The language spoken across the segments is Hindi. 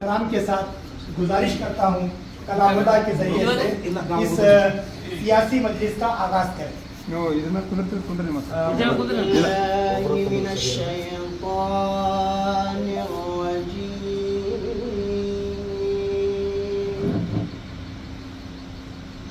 राम के साथ गुजारिश करता हूँ कलामदा के ज़रिए से इस सियासी मजलिस का आगाज़ करें।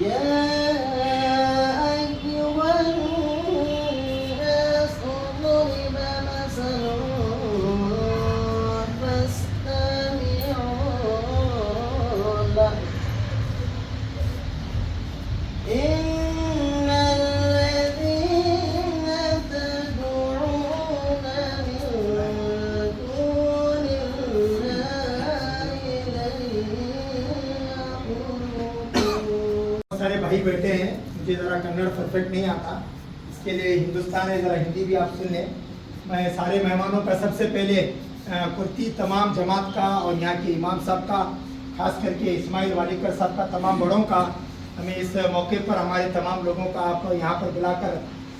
Yeah. बहुत सारे भाई बैठे हैं, मुझे ज़रा कन्नड़ परफेक्ट नहीं आता। इसके लिए हिंदुस्तान है, ज़रा हिंदी भी आप सुन लें। मैं सारे मेहमानों का सबसे पहले कुर्ती तमाम जमात का और यहाँ के इमाम साहब का, खास करके इस्माइल वालिकर साहब का तमाम बड़ों का, हमें इस मौके पर हमारे तमाम लोगों का आप यहाँ पर बुलाकर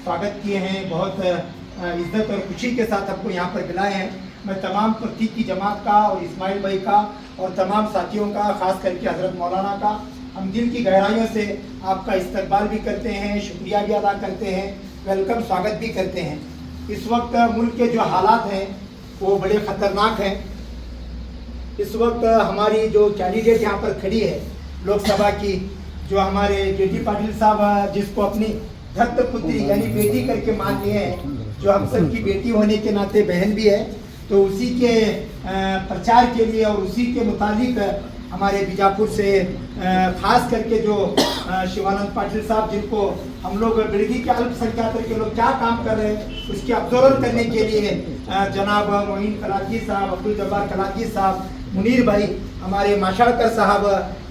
स्वागत किए हैं। बहुत इज़्ज़त और खुशी के साथ आपको यहाँ पर बुलाए हैं। मैं तमाम कुर्ती की जमात का और इस्माइल भाई का और तमाम साथियों का, खास करके हज़रत मौलाना का हम दिल की गहराइयों से आपका इस्तकबाल भी करते हैं, शुक्रिया भी अदा करते हैं वेलकम स्वागत भी करते हैं। इस वक्त मुल्क के जो हालात हैं, वो बड़े ख़तरनाक हैं। इस वक्त हमारी जो कैंडिडेट यहाँ पर खड़ी है, लोकसभा की, जो हमारे जे टी पाटिल साहब, जिसको अपनी धत्त पुत्री यानी बेटी करके मान लिए हैं, जो हम सबकी बेटी होने के नाते बहन भी है तो उसी के प्रचार के लिए और उसी के मुतालिक हमारे बीजापुर से खास करके जो शिवानंद पाटिल साहब जिनको हम लोग बिड़गी के अल्पसंख्याक के लोग क्या काम कर रहे हैं, उसकी ऑब्ज़र्व करने के लिए जनाब मोइन कलाकी साहब, अब्दुल जब्बार कलाकी साहब, मुनीर भाई, हमारे माशाकर साहब,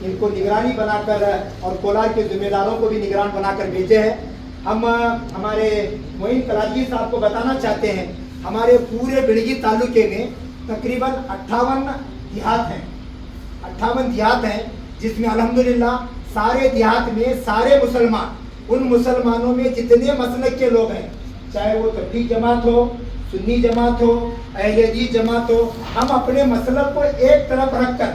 इनको निगरानी बनाकर और कोलार के जिम्मेदारों को भी निगरान बनाकर भेजे हैं। हम हमारे मोइन कलाकी साहब को बताना चाहते हैं, हमारे पूरे बिड़गी तालुके में तकरीबन अट्ठावन देहात हैं। अट्ठावन देहात हैं, जिसमें अल्हम्दुलिल्लाह सारे देहात में सारे मुसलमान, उन मुसलमानों में जितने मसलक के लोग हैं, चाहे वो तबलीग जमात हो, सुन्नी जमात हो अहलेदी जमात हो, हम अपने मसलब को एक तरफ़ रखकर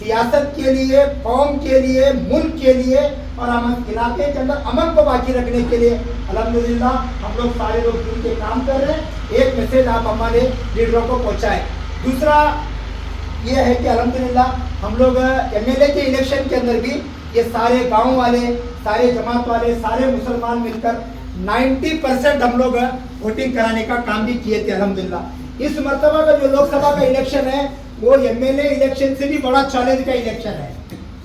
सियासत के लिए, कौम के लिए, मुल्क के लिए और हम इलाके के अंदर अमन को बाकी रखने के लिए, अल्हम्दुलिल्लाह हम लोग सारे लोग मिल के काम कर रहे हैं। एक मैसेज आप हमारे लीडरों को पहुंचाएँ। दूसरा ये है कि अल्हम्दुलिल्लाह हम लोग एमएलए के इलेक्शन के अंदर भी ये सारे गाँव वाले सारे जमात वाले सारे मुसलमान मिलकर 90 परसेंट हम लोग वोटिंग कराने का काम भी किए थे अल्हम्दुलिल्लाह। इस मरतबा का जो लोकसभा का इलेक्शन है वो एमएलए इलेक्शन से भी बड़ा चैलेंज का इलेक्शन है।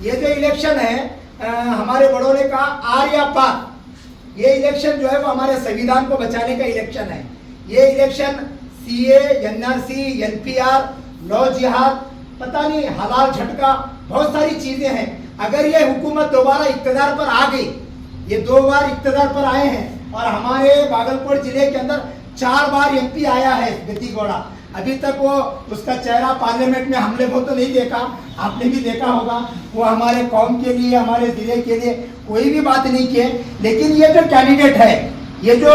ये जो इलेक्शन है अ, हमारे बड़ों ने कहा आर या पार ये इलेक्शन जो है वो हमारे संविधान को बचाने का इलेक्शन है। ये election C N R C N P R law जिहाद पता नहीं, हलाल झटका, बहुत सारी चीज़ें हैं। अगर ये हुकूमत दोबारा इकतदार पर आ गई, ये दो बार इकतदार पर आए हैं, और हमारे बागलकोट ज़िले के अंदर चार बार एमपी आया है गति घोड़ा अभी तक वो उसका चेहरा पार्लियामेंट में हमले को तो नहीं देखा, आपने भी देखा होगा, वो हमारे कौम के लिए, हमारे ज़िले के लिए कोई भी बात नहीं किए, लेकिन ये जो कैंडिडेट है, ये जो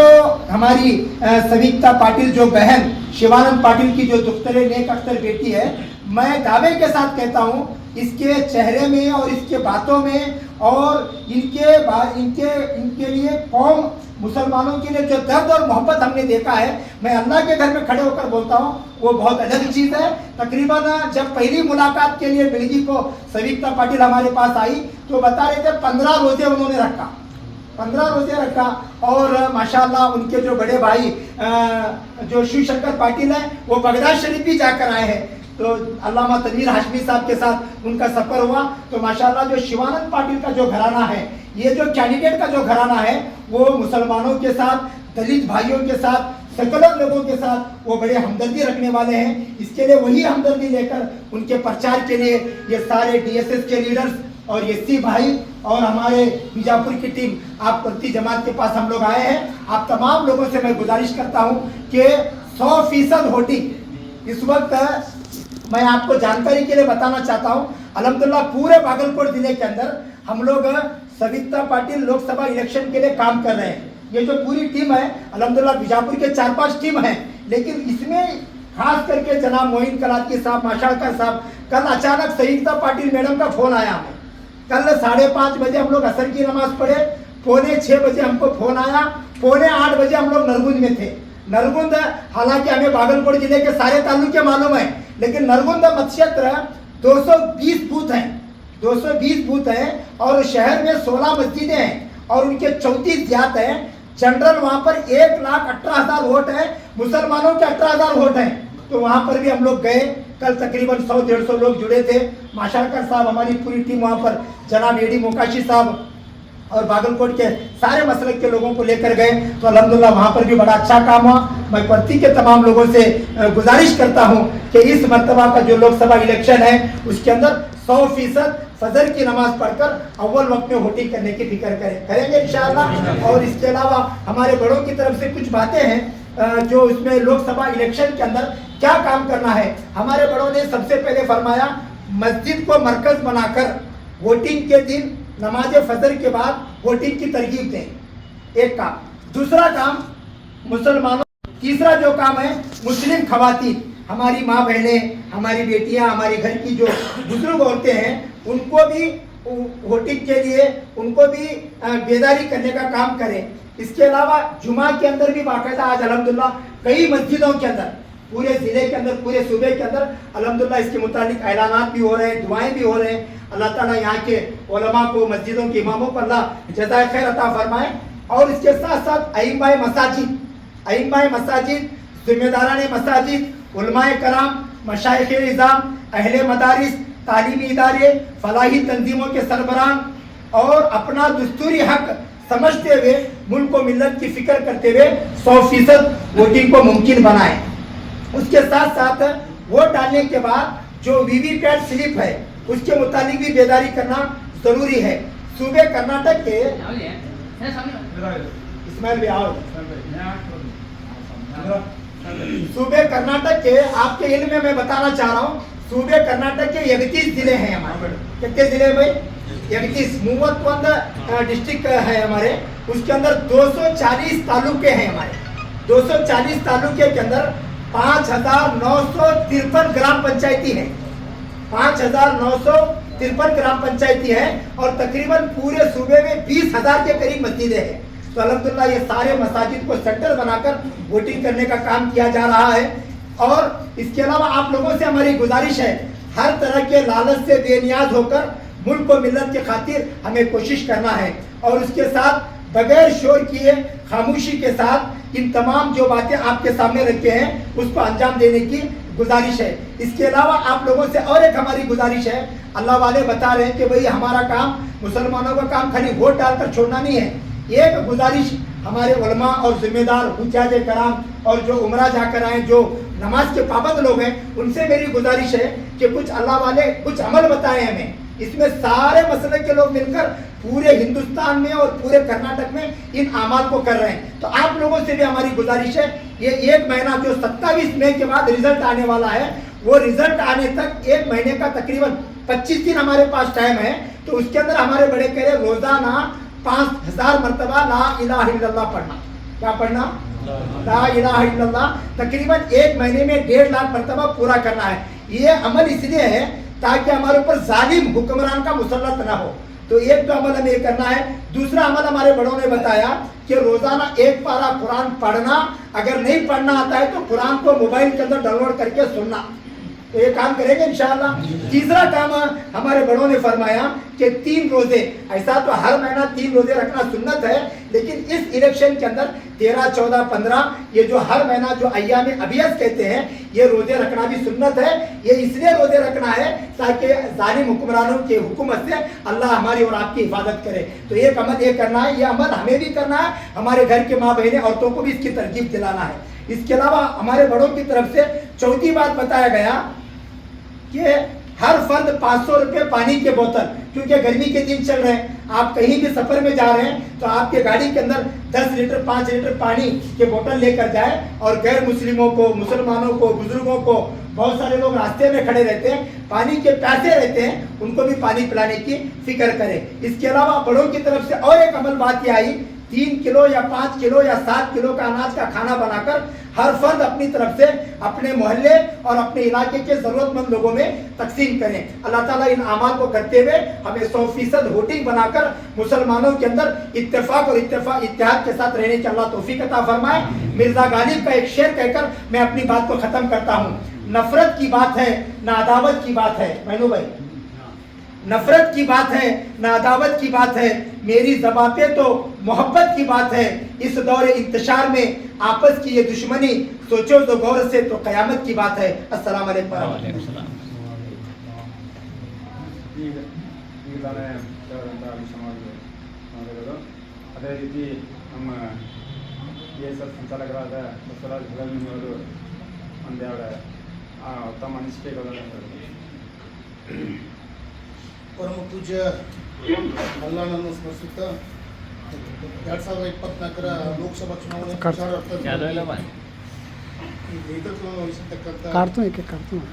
हमारी सविता पाटिल, जो बहन, शिवानंद पाटिल की जो दुख्तरे नेक अख्तर बेटी है मैं दावे के साथ कहता हूँ, इसके चेहरे में और इसके बातों में और इनके इनके इनके लिए कौम मुसलमानों के लिए जो दर्द और मोहब्बत हमने देखा है, मैं अल्लाह के घर में खड़े होकर बोलता हूँ, वो बहुत अलग चीज़ है। तकरीबन जब पहली मुलाकात के लिए बिड़गी को सविता पाटिल हमारे पास आई तो बता रहे थे पंद्रह रोज़े उन्होंने रखा। पंद्रह रोज़े रखा और माशाल्लाह उनके जो बड़े भाई जो शिव शंकर पाटिल हैं, वो बगदाद शरीफ भी जाकर आए हैं। तो अलामा तनवीर हाशमी साहब के साथ उनका सफ़र हुआ। तो माशाल्लाह जो शिवानंद पाटिल का जो घराना है, ये जो कैंडिडेट का जो घराना है, वो मुसलमानों के साथ, दलित भाइयों के साथ, सकलर लोगों के साथ वो बड़े हमदर्दी रखने वाले हैं। इसके लिए वही हमदर्दी लेकर उनके प्रचार के लिए ये सारे डीएसएस के लीडर्स और ये सी भाई और हमारे बीजापुर की टीम आप प्रति जमात के पास हम लोग आए हैं। आप तमाम लोगों से मैं गुजारिश करता हूँ कि सौ फ़ीसद वोटिंग इस वक्त मैं आपको जानकारी के लिए बताना चाहता हूँ, अलहमदुल्ला, पूरे भागलपुर ज़िले के अंदर हम लोग सविता पाटिल लोकसभा इलेक्शन के लिए काम कर रहे हैं। ये जो पूरी टीम है, अलहमदुल्ला, बीजापुर के चार पाँच टीम है, लेकिन इसमें खास करके जनाब मोइन कलाती साहब माशाड़कर साहब, कल अचानक सविता पाटिल मैडम का फ़ोन आया हमें। कल साढ़े पाँच बजे हम लोग असर की नमाज़ पढ़े, पौने छः बजे हमको फ़ोन आया, पौने आठ बजे हम लोग नरगुंद में थे। नरगुंद, हालाँकि हमें बागलकोट ज़िले के सारे तालुके मालूम है, लेकिन नरगुंद मत 220 बूथ हैं। 220 बूथ हैं और शहर में 16 मस्जिदें हैं और उनके चौंतीस जात हैं। जनरल वहाँ पर एक लाख अठारह हज़ार वोट है, मुसलमानों के अठारह हज़ार वोट हैं। तो वहाँ पर भी हम लोग गए। कल तकरीबन सौ डेढ़ सौ लोग जुड़े थे। माशाकर साहब, हमारी पूरी टीम वहाँ पर, जनाब एडी मोकाशी साहब और बागलकोट के सारे मसलक के लोगों को लेकर गए। तो अलहमदुल्ला वहाँ पर भी बड़ा अच्छा काम हुआ। मैं पत्ती के तमाम लोगों से गुजारिश करता हूँ कि इस मरतबा का जो लोकसभा इलेक्शन है, उसके अंदर सौ फ़ीसद फजर की नमाज़ पढ़कर अव्वल वक्त में वोटिंग करने की फ़िक्र करें। करेंगे इंशाल्लाह और इसके अलावा हमारे बड़ों की तरफ़ से कुछ बातें हैं जो इसमें लोकसभा इलेक्शन के अंदर क्या काम करना है। हमारे बड़ों ने सबसे पहले फरमाया, मस्जिद को मरकज बनाकर वोटिंग के दिन नमाज़ फजर के बाद वोटिंग की तरकीब दें। एक काम। दूसरा काम, मुसलमानों, तीसरा जो काम है, मुस्लिम खवातीन। हमारी माँ बहनें, हमारी बेटियाँ, हमारे घर की जो बुज़ुर्ग औरतें हैं, उनको भी वोटिंग के लिए, उनको भी बेदारी करने का काम करें। इसके अलावा जुमा के अंदर भी बाकायदा आज अलहमदिल्ला कई मस्जिदों के अंदर पूरे ज़िले के अंदर, पूरे सूबे के अंदर अलहमदुल्ला इसके मुतालिक ऐलानात भी हो रहे हैं, दुआएँ भी हो रहे हैं। अल्लाह ताला यहाँ के उलमा को, मस्जिदों के इमामों पर अल्लाह जजाय खैर अता फरमाए। और इसके साथ साथ अइमाए मसाजिद अइमाए मसाजिद, जिम्मेदारान मसाजिद उलमाए कराम मशाइ निज़ाम, अहल मदारस, तालीमी इदारे, फलाही तंजीमों के सरबराह और अपना दस्तूरी हक समझते हुए मुल्क को मिलत की फ़िक्र करते हुए सौ फ़ीसद वोटिंग को मुमकिन बनाए। उसके साथ साथ वोट डालने के बाद जो वीवीपैट स्लिप है, उसके मुताबिक भी बेदारी करना ज़रूरी है। सूबे कर्नाटक के इस्माइल भी आओ। सूबे कर्नाटक के, आपके इल्म में मैं बताना चाह रहा हूँ, सूबे कर्नाटक के इकतीस ज़िले हैं हमारे। कितने ज़िले भाई? इकतीस। मूवत्वंद डिस्ट्रिक्ट है हमारे। उसके अंदर 240 तालुके हैं हमारे। 240 तालुके के अंदर पाँच हज़ार नौ सौ तिरपन ग्राम पंचायती है। पाँच हज़ार नौ सौ तिरपन ग्राम पंचायती है और तकरीबन पूरे सूबे में बीस हज़ार के करीब मस्जिदें हैं। तो अलहमदुल्ला ये सारे मसाजिद को सेंटर बनाकर वोटिंग करने का काम किया जा रहा है। और इसके अलावा आप लोगों से हमारी गुजारिश है, हर तरह के लालच से बेनियाज होकर मुल्क को मिलत के खातिर हमें कोशिश करना है। और उसके साथ बगैर शोर किए, खामोशी के साथ इन तमाम जो बातें आपके सामने रखे हैं, उसको अंजाम देने की गुजारिश है। इसके अलावा आप लोगों से और एक हमारी गुजारिश है। अल्लाह वाले बता रहे हैं कि भाई, हमारा काम, मुसलमानों का काम खाली वोट डालकर छोड़ना नहीं है। एक गुजारिश हमारे उलमा और जिम्मेदार हुजाज कराम और जो उमरा जाकर आए, जो नमाज़ के पाबंद लोग हैं, उनसे मेरी गुजारिश है कि कुछ अल्लाह वाले कुछ अमल बताएँ हमें। इसमें सारे मसले के लोग मिलकर पूरे हिंदुस्तान में और पूरे कर्नाटक में इन अमाल को कर रहे हैं। तो आप लोगों से भी हमारी गुजारिश है, ये एक महीना, जो 27 मई के बाद रिज़ल्ट आने वाला है, वो रिज़ल्ट आने तक एक महीने का तकरीबन 25 दिन हमारे पास टाइम है तो उसके अंदर हमारे बड़े कह रहे रोज़ाना पाँच हज़ार मरतबा ला इल्लल्लाह पढ़ना। क्या पढ़ना? ला इल्लल्लाह। तकरीबन एक महीने में डेढ़ लाख मरतबा पूरा करना है। ये अमल इसलिए है ताकि हमारे ऊपर जालिम हुक्मरान का मुसलत ना हो। तो एक तो अमल हमें करना है। दूसरा अमल हमारे बड़ों ने बताया कि रोज़ाना एक पारा कुरान पढ़ना, अगर नहीं पढ़ना आता है तो कुरान को मोबाइल के अंदर डाउनलोड करके सुनना। तो ये काम करेंगे इंशाल्लाह तीसरा काम हमारे बड़ों ने फरमाया कि तीन रोज़े, ऐसा तो हर महीना तीन रोज़े रखना सुन्नत है, लेकिन इस इलेक्शन के अंदर तेरह, चौदह, पंद्रह, ये जो हर महीना जो अयाम अबियस कहते हैं, ये रोज़े रखना भी सुन्नत है। ये इसलिए रोज़े रखना है ताकि जालिम हुक्मरानों के हुकूमत से अल्लाह हमारी और आपकी हिफाजत करे। तो एक अमल ये करना है, ये अमल हमें भी करना है, हमारे घर के माँ बहनें औरतों को भी इसकी तरजीब दिलाना है। इसके अलावा हमारे बड़ों की तरफ़ से चौथी बात बताया गया कि हर फर्द पाँच सौ रुपये पानी के बोतल, क्योंकि गर्मी के दिन चल रहे हैं। आप कहीं भी सफ़र में जा रहे हैं तो आपके गाड़ी के अंदर 10 लीटर 5 लीटर पानी के बोतल लेकर जाए और गैर मुस्लिमों को, मुसलमानों को, बुज़ुर्गों को, बहुत सारे लोग रास्ते में खड़े रहते हैं, पानी के प्यासे रहते हैं, उनको भी पानी पिलाने की फ़िक्र करें। इसके अलावा बड़ों की तरफ़ से और एक अमल बात यह आई तीन किलो या पाँच किलो या सात किलो का अनाज का खाना बनाकर हर फर्द अपनी तरफ़ से अपने मोहल्ले और अपने इलाके के जरूरतमंद लोगों में तकसीम करें। अल्लाह ताला इन अमाल को करते हुए हमें सौ फ़ीसद होटिंग बनाकर मुसलमानों के अंदर इत्तेफाक और इत्तेफाक इत्तेहाद के साथ रहने की अल्लाह तौफीक अता फरमाए। मिर्ज़ा गालिब का एक शेर कहकर मैं अपनी बात को खत्म करता हूँ। नफरत की बात है, ना अदावत की बात है। मैनू भाई नफरत की बात है ना अदावत की बात है मेरी जबा पे तो मोहब्बत की बात है इस दौर इंतशार में आपस की ये दुश्मनी सोचो तो गौर से तो कयामत की बात है अस्सलाम वालेकुम ಈಗ ಈಗ ತಾನೇ ದೇವರಂತ ಸಮಾಜಗಳು ಮಾಡಿರೋದು ಅದೇ ರೀತಿ ನಮ್ಮ ಕೆ ಎಸ್ ಎಫ್ ಸಂಚಾಲಕರಾದ ಬಸವರಾಜ್ ಅವರು ಒಂದೆರಡು ಆ, ತಮ್ಮ ಅನಿಸಿಕೆಗಳನ್ನು ಪರಮ ಪೂಜ್ಯ ಮಲ್ಲಾಣನ್ನು ಸ್ಮರಿಸುತ್ತಾ ಎರಡ್ ಸಾವಿರದ ಇಪ್ಪತ್ನಾಲ್ಕರ ಲೋಕಸಭಾ ಚುನಾವಣೆ ಪ್ರಚಾರಾರ್ಥ ನೇತೃತ್ವ ವಹಿಸಿರ್ತಕ್ಕಂಥ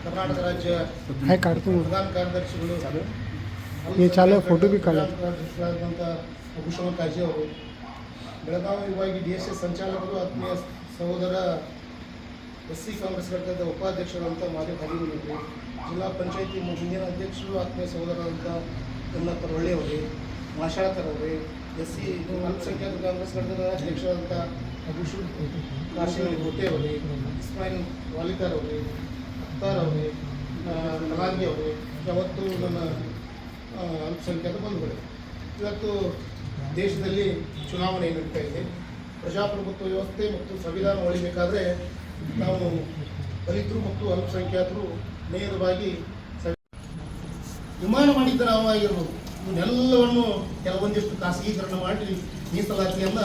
ಕರ್ನಾಟಕ ರಾಜ್ಯ ಪ್ರಧಾನ ಕಾರ್ಯದರ್ಶಿಗಳು ಅಧ್ಯಕ್ಷರಾದಂಥ ಭೂಷಣ ಕಾಜಿ ಅವರು ಬೆಳಗಾವಿ ವಿಭಾಗಿ ಡಿ ಎಸ್ ಎಸ್ ಸಂಚಾಲಕರು ಆತ್ಮೀಯ ಸಹೋದರ ಎಸ್ ಸಿ ಕಾಂಗ್ರೆಸ್ ಘಟಕದ ಉಪಾಧ್ಯಕ್ಷರಂತ ಮಾಜಿ ಭಾಗಿಗಳು ಜಿಲ್ಲಾ ಪಂಚಾಯತಿ ಮುಂದಿನ ಅಧ್ಯಕ್ಷರು ಆತ್ಮೀಯ ಸಹೋದರಂತ ಎಲ್ಲ ಹೊಳ್ಳಿ ಮಾಶಾತರವರೇ ಎಸ್ ಸಿ ಅಲ್ಪಸಂಖ್ಯಾತ ಕಾಂಗ್ರೆಸ್ ಘಟಕದ ಅಧ್ಯಕ್ಷರಾದಂಥ ಅಭಿಷೇಕ್ ಕಾಶಿ ಗೋಟೆಯವರೇ ಇಸ್ಮಾಯಿಲ್ ವಾಲಿಕರ್ ಅವರೇ, ಅಖ್ತಾರ್ ಅವರೇ ನಲಾಂಗಿ ಅವರೇ, ಯಾವತ್ತು ನನ್ನ ಅಲ್ಪಸಂಖ್ಯಾತ ಬಂಧುಗಳು. ಇವತ್ತು ದೇಶದಲ್ಲಿ ಚುನಾವಣೆ ನಡೀತಾ ಇದೆ. ಪ್ರಜಾಪ್ರಭುತ್ವ ವ್ಯವಸ್ಥೆ ಮತ್ತು ಸಂವಿಧಾನ ಉಳಿಬೇಕಾದ್ರೆ ನಾವು ದಲಿತರು ಮತ್ತು ಅಲ್ಪಸಂಖ್ಯಾತರು ನೇರವಾಗಿ ವಿಮಾನ ಮಾಡಿದ್ದ ನಾವು ಆಗಿರ್ಬೋದು. ಇವನ್ನೆಲ್ಲವನ್ನು ಕೆಲವೊಂದಿಷ್ಟು ಖಾಸಗೀಕರಣ ಮಾಡಿ ಮೀಸಲಾತಿಯನ್ನ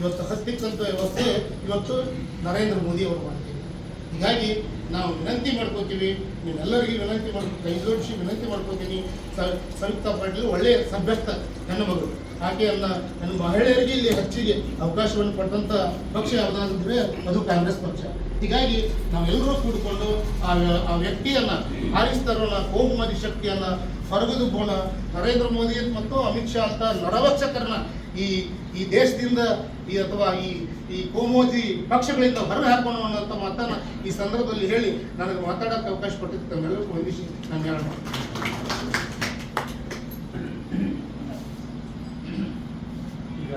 ಇವತ್ತು ಹತ್ತಿಕ್ಕಂಥ ವ್ಯವಸ್ಥೆ ಇವತ್ತು ನರೇಂದ್ರ ಮೋದಿ ಅವರು ಮಾಡ್ತೀವಿ ಹೀಗಾಗಿ ನಾವು ವಿನಂತಿ ಮಾಡ್ಕೋತೀವಿ ನೀವೆಲ್ಲರಿಗೂ ವಿನಂತಿ ಮಾಡ್ಕೊ ಕೈ ಜೋಡಿಸಿ ವಿನಂತಿ ಮಾಡ್ಕೋತೀನಿ. ಸಂಯುಕ್ತ ಪಾಟೀಲ್ ಒಳ್ಳೆಯ ಸಭ್ಯಸ್ಥ ನನ್ನ ಮಗಳು. ಆಕೆಯನ್ನ ನನ್ನ ಮಹಿಳೆಯರಿಗೆ ಇಲ್ಲಿ ಹೆಚ್ಚಿಗೆ ಅವಕಾಶವನ್ನು ಕೊಟ್ಟಂತ ಪಕ್ಷ ಯಾವುದಾದ್ರೆ ಅದು ಕಾಂಗ್ರೆಸ್ ಪಕ್ಷ. ಹೀಗಾಗಿ ನಾವೆಲ್ಲರೂ ಕೂಡಿಕೊಂಡು ಆ ಆ ವ್ಯಕ್ತಿಯನ್ನ ಆರಿಸ್ತರೋಣ ಕೋಮುಮದಿ ಶಕ್ತಿಯನ್ನ ಹೊರಗೆದುಬೋಣ ನರೇಂದ್ರ ಮೋದಿ ಮತ್ತು ಅಮಿತ್ ಶಾ ಅಂತ ನಡವಕ್ಷಕರನ್ನ ಈ ಈ ದೇಶದಿಂದ ಈ ಅಥವಾ ಈ ಈ ಕೋಮೋಜಿ ಪಕ್ಷಗಳಿಂದ ಹೊರಗೆ ಹಾಕೋಣ ಅನ್ನೋಂಥ ಮಾತನ್ನ ಈ ಸಂದರ್ಭದಲ್ಲಿ ಹೇಳಿ ನನಗೆ ಮಾತಾಡೋಕ್ಕೆ ಅವಕಾಶ ಕೊಟ್ಟಿದ್ದು ತಮ್ಮೆಲ್ಲರಿಗೂ ವಂದಿಸಿ ನಾನು ಹೇಳೋಣ ಈಗ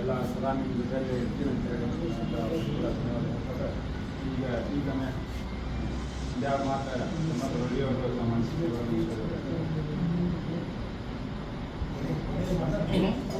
ಎಲ್ಲ ಎಲ್ಲ. ಈಗ ಈಗನೇ ಯಾವ ಮಾತ್ರ ಮತ್ತು ನಮ್ಮ 嗯。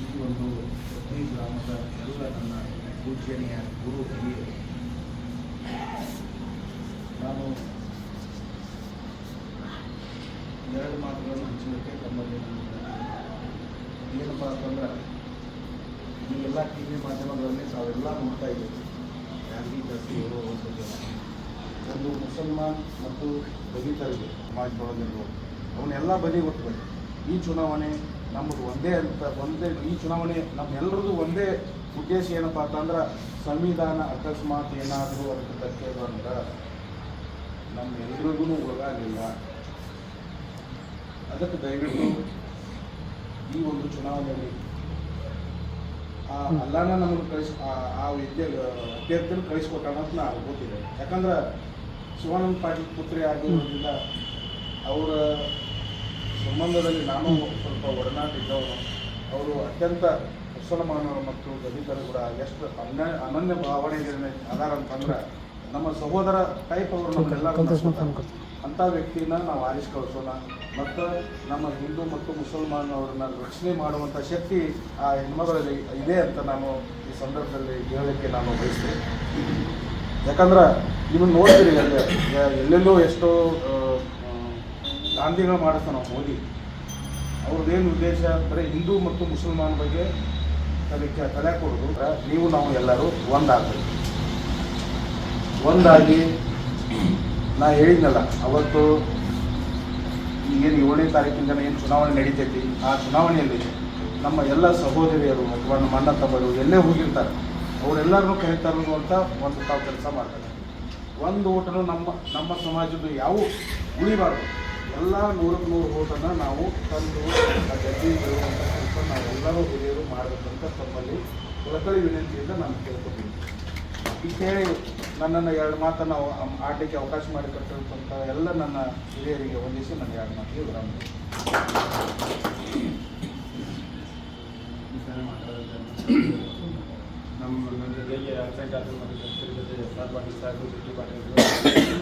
ಈ ಒಂದು ಪ್ರತಿ ಗ್ರಾಮದ ಎಲ್ಲ ನನ್ನ ಪೂಜನೀಯ ಗುರು ಹಿರಿಯರು ನಾನು ಎರಡು ಮಾತುಗಳನ್ನು ಹಂಚಲಿಕ್ಕೆ ತಮ್ಮಲ್ಲಿ. ಏನಪ್ಪ ಅಂತಂದ್ರೆ, ಈ ಎಲ್ಲ ಟಿ ವಿ ಮಾಧ್ಯಮಗಳಲ್ಲಿ ತಾವೆಲ್ಲ ನೋಡ್ತಾ ಇದ್ದೀವಿ ಯಾರಿಗೆ ಜಾಸ್ತಿ ಇರೋ ಒಂದು ಮುಸಲ್ಮಾನ್ ಮತ್ತು ದಲಿತರಿಗೆ ಸಮಾಜದೊಳಗಿರ್ಬೋದು ಅವನ್ನೆಲ್ಲ ಬದಿಗೊಟ್ಟುಬಿಡಿ ಈ ಚುನಾವಣೆ ನಮ್ಮದು ಒಂದೇ ಅಂತ, ಒಂದೇ ಈ ಚುನಾವಣೆ ನಮ್ಮೆಲ್ಲರದ್ದು ಒಂದೇ ಉದ್ದೇಶ ಏನಪ್ಪ ಅಂತಂದ್ರೆ ಸಂವಿಧಾನ ಅಕಸ್ಮಾತ್ ಏನಾದರೂ ಅದಕ್ಕೆ ಧಕ್ಕೆ ಅಂತ ನಮ್ಮೆಲ್ರಿಗೂ ಒಳಗಾಗಿಲ್ಲ. ಅದಕ್ಕೆ ದಯವಿಟ್ಟು ಈ ಒಂದು ಚುನಾವಣೆಯಲ್ಲಿ ಆ ಅಲ್ಲಾನ ನಮಗೆ ಕಳಿಸ್, ಆ- ಆ ವಿದ್ಯೆ ಅಭ್ಯರ್ಥಿನ ಕಳಿಸ್ಕೊಟ್ಟಣ ಅಂತ ನಾವು ಗೊತ್ತಿದೆ. ಯಾಕಂದ್ರೆ ಶಿವಾನಂದ ಪಾಟೀಲ್ ಪುತ್ರಿ ಆಗಿರೋದ್ರಿಂದ ಅವರ ಸಂಬಂಧದಲ್ಲಿ ನಾನು ಸ್ವಲ್ಪ ಒಡನಾಟ ಇದ್ದವನು ಅವರು ಅತ್ಯಂತ ಮುಸಲ್ಮಾನರು ಮತ್ತು ದಲಿತರು ಕೂಡ ಎಷ್ಟು ಅನ್ಯ ಅನನ್ಯ ಭಾವನೆ ಆಧಾರ ಅಂತಂದ್ರೆ ನಮ್ಮ ಸಹೋದರ ಟೈಪ್ ಅವರು ನಮ್ಮೆಲ್ಲರೂ ಅಂಥ ವ್ಯಕ್ತಿನ ನಾವು ಆರಿಸಿ ಕಳಿಸೋಣ ಮತ್ತು ನಮ್ಮ ಹಿಂದೂ ಮತ್ತು ಮುಸಲ್ಮಾನವ್ರನ್ನ ರಕ್ಷಣೆ ಮಾಡುವಂಥ ಶಕ್ತಿ ಆ ಹೆಣ್ಮಗಳಲ್ಲಿ ಇದೆ ಅಂತ ನಾನು ಈ ಸಂದರ್ಭದಲ್ಲಿ ಹೇಳಲಿಕ್ಕೆ ನಾನು ಬಯಸ್ತೇನೆ. ಯಾಕಂದ್ರೆ ನೀವು ನೋಡ್ತೀರಿ ಎಲ್ಲ ಎಲ್ಲೆಲ್ಲೋ ಎಷ್ಟೋ ಗಾಂಧಿಗಳು ಮಾಡಿಸ್ತಾನೆ ನಾವು ಮೋದಿ. ಅವ್ರದ್ದೇನು ಉದ್ದೇಶ? ಅಂದರೆ ಹಿಂದೂ ಮತ್ತು ಮುಸಲ್ಮಾನ ಬಗ್ಗೆ ಅದಕ್ಕೆ ತಲೆ ಕೊಡೋದು. ನೀವು ನಾವು ಎಲ್ಲರೂ ಒಂದಾಗಬೇಕು. ಒಂದಾಗಿ ನಾ ಹೇಳಿದ್ನಲ್ಲ, ಅವತ್ತು ಈಗೇನು ಏಳನೇ ತಾರೀಕಿಂದ ಏನು ಚುನಾವಣೆ ನಡೀತೈತಿ, ಆ ಚುನಾವಣೆಯಲ್ಲಿ ನಮ್ಮ ಎಲ್ಲ ಸಹೋದರಿಯರು ಅಥವಾ ನಮ್ಮ ಅಣ್ಣ ತಮ್ಮರು ಎಲ್ಲೇ ಹೋಗಿರ್ತಾರೆ, ಅವರೆಲ್ಲರನ್ನೂ ಕರೀತಾರು ಅಂತ ಒಂದು ತಾವು ಕೆಲಸ ಮಾಡ್ತಾರೆ. ಒಂದು ಊಟನೂ ನಮ್ಮ ನಮ್ಮ ಸಮಾಜದ ಯಾವ ಉಳಿಬಾರ್ದು. ಎಲ್ಲ ನೂರಕ್ಕೆ ನೂರು ಓಟನ್ನು ನಾವು ತಂದು ಗದ್ದೆ ಬೆಳೆಯುವಂಥ ಕೆಲಸ ನಾವೆಲ್ಲರೂ ಹಿರಿಯರು ಮಾಡಬೇಕಂತ ತಮ್ಮಲ್ಲಿ ಕಳಕಳಿ ವಿನಂತಿಯಿಂದ ನಾನು ಕೇಳ್ಕೊತೀನಿ. ಈ ಹೇಳಿ ನನ್ನನ್ನು ಎರಡು ಮಾತನ್ನು ಆಡಲಿಕ್ಕೆ ಅವಕಾಶ ಮಾಡಿಕೊಟ್ಟಿರ್ತಂಥ ಎಲ್ಲ ನನ್ನ ಹಿರಿಯರಿಗೆ ಹೊಂದಿಸಿ ನನ್ನ ಎರಡು ಮಾತಿಗೆ ವಿರಾಮ ನಮ್ಮ ಜೊತೆಗೆ ಅರ್ಚಕಾದ್ರು ಮತ್ತು ಭಕ್ತರ ಜೊತೆ ಎಸ್ ಆರ್ ಪಾಟೀಲ್ ಸಾಹೇಬರು ಟಿ ಪಾಟೀಲ್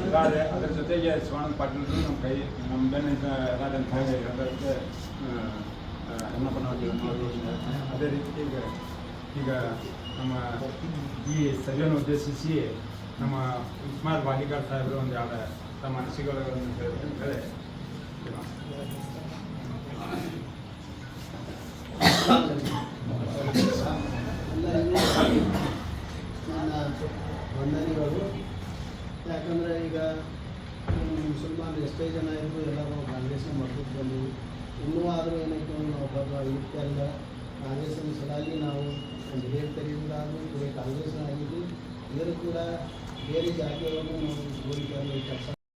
ಇದ್ದಾರೆ ಅದರ ಜೊತೆಗೆ ಶಿವಾನಂದ ಪಾಟೀಲ್ ನಮ್ಮ ಕೈ, ನಮ್ಮ ಬೆನ್ನ ರಾಜನ್ ಖಾಗೆ ಅದೇ ರೀತಿ ಈಗ ಈಗ ನಮ್ಮ ಈ ಸಭೆಯನ್ನು ಉದ್ದೇಶಿಸಿ ನಮ್ಮ ಉಸ್ಮಾನ್ ಬಾಲಿಕಾರ್ ಸಾಹೇಬರು ಒಂದು ಯಾವ ತಮ್ಮ ಅನಿಸಿಕೆಗಳನ್ನು ಹೇಳಿ ಹೇಳಿ ಎಲ್ಲರಿಗೂ ನನ್ನ ವಂದನೆಗಳು ಯಾಕಂದರೆ ಈಗ ಸುಮ್ಮನೆ ಎಷ್ಟೇ ಜನ ಇದ್ದರು ಎಲ್ಲರೂ ಕಾಂಗ್ರೆಸ್ನ ಮಟ್ಟಕ್ಕೆ ಬಂದವು ಇನ್ನೂ ಆದರೂ ಏನೈತೆ ನಾವು ಒಬ್ಬ ಇರ್ತಾರಿಲ್ಲ ಕಾಂಗ್ರೆಸ್ನ ಸಲಾಗಿ ನಾವು ಒಂದು ಹೇಳ್ತರಿಂದ ಕಾಂಗ್ರೆಸ್ನ ಆಗಿದ್ದು, ಇವರು ಕೂಡ ಬೇರೆ ಜಾತಿಯವರು ನಾವು ಹೋಲಿಕೆ ಕೆಲಸ